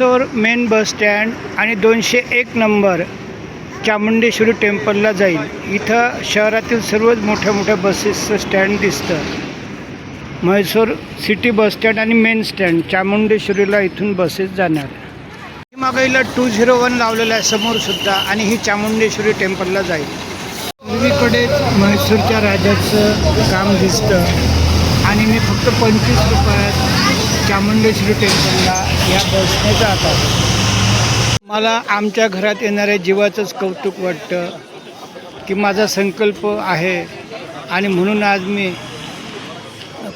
Mysore main bus stand आणि दोनशे एक नंबर चामुंडेश्वरी टेम्पलला जाईल. इथं शहरातील सर्वच मोठ्या मोठ्या बसेसचं स्टँड दिसतं. म्हैसूर सिटी बस स्टँड आणि मेन स्टँड चामुंडेश्वरीला इथून बसेस जाणार. मागाईला टू झिरो वन लावलेला आहे समोरसुद्धा आणि ही चामुंडेश्वरी टेम्पलला जाईल. पूर्वीकडेच म्हैसूरच्या राजाचं काम दिसतं. आणि मी फक्त पंचवीस रुपयात चामुंडेश्वरी टेम्पलला या बसने जातात मला आमच्या घरात येणाऱ्या जीवाचंच कौतुक वाटतं की माझा संकल्प आहे आणि म्हणून आज मी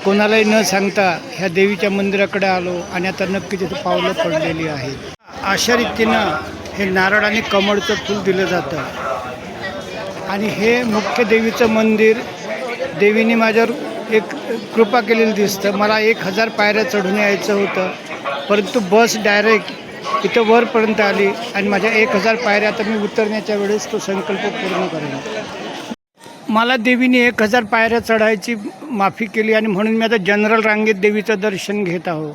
कोणालाही न सांगता ह्या देवीच्या मंदिराकडे आलो आणि आता नक्की तिथं पावलं पडलेली आहेत. अशा रीतीनं हे नारळ आणि कमळचं फूल दिलं जातं. आणि हे मुख्य देवीचं मंदिर देवीने माझ्यावर एक कृपा केलेली दिसतं. मला एक हजार पायऱ्या चढून यायचं होतं. परंतु बस डायरेक्ट इथं वरपर्यंत आली आणि माझ्या एक हजार पायऱ्या आता मी उतरण्याच्या वेळेस तो संकल्प पूर्ण करेन. मला देवीने एक हजार पायऱ्या चढायची माफी केली आणि म्हणून मी आता जनरल रांगेत देवीचं दर्शन घेत आहो.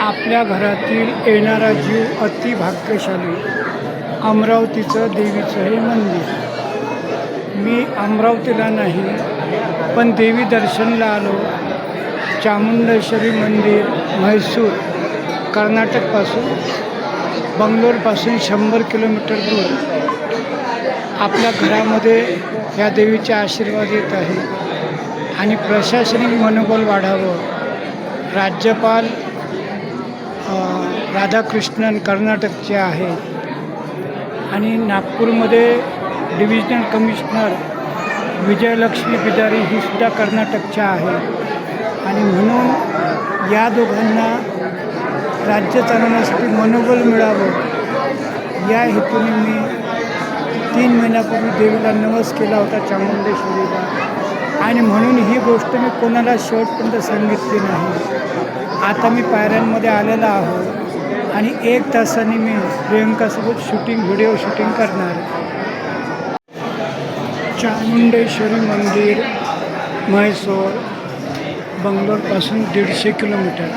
आपल्या घरातील येणारा जीव अति भाग्यशाली. अमरावतीचं देवीचं हे मंदिर. मी अमरावतीला नाही पण देवी दर्शनला आलो. चामुंडेश्वरी मंदिर म्हैसूर कर्नाटकपासून बंगलोरपासून शंभर किलोमीटर दूर. आपल्या घरामध्ये ह्या देवीचे आशीर्वाद येत आहे. आणि प्रशासनिक मनोबल वाढावं. राज्यपाल राधाकृष्णन कर्नाटकचे आहेत आणि नागपूरमध्ये डिव्हिजनल कमिशनर विजयलक्ष्मी बिदारी ही सुद्धा कर्नाटकच्या आहे. आणि म्हणून या दोघांना राज्य चालवण्यासाठी मनोबल मिळावं या हेतूने मी तीन महिन्यापूर्वी देवीला नवस केला होता चामुंडेश्वरीला. आणि म्हणून ही गोष्ट मी कोणाला शेवटपर्यंत सांगितली नाही. आता मी पायऱ्यांमध्ये आलेला आहो आणि एक तासाने मी प्रियंकासोबत शूटिंग व्हिडिओ शूटिंग करणार. आहे. चामुंडेश्वरी मंदिर म्हैसूर बंगलोरपासून दीडशे किलोमीटर.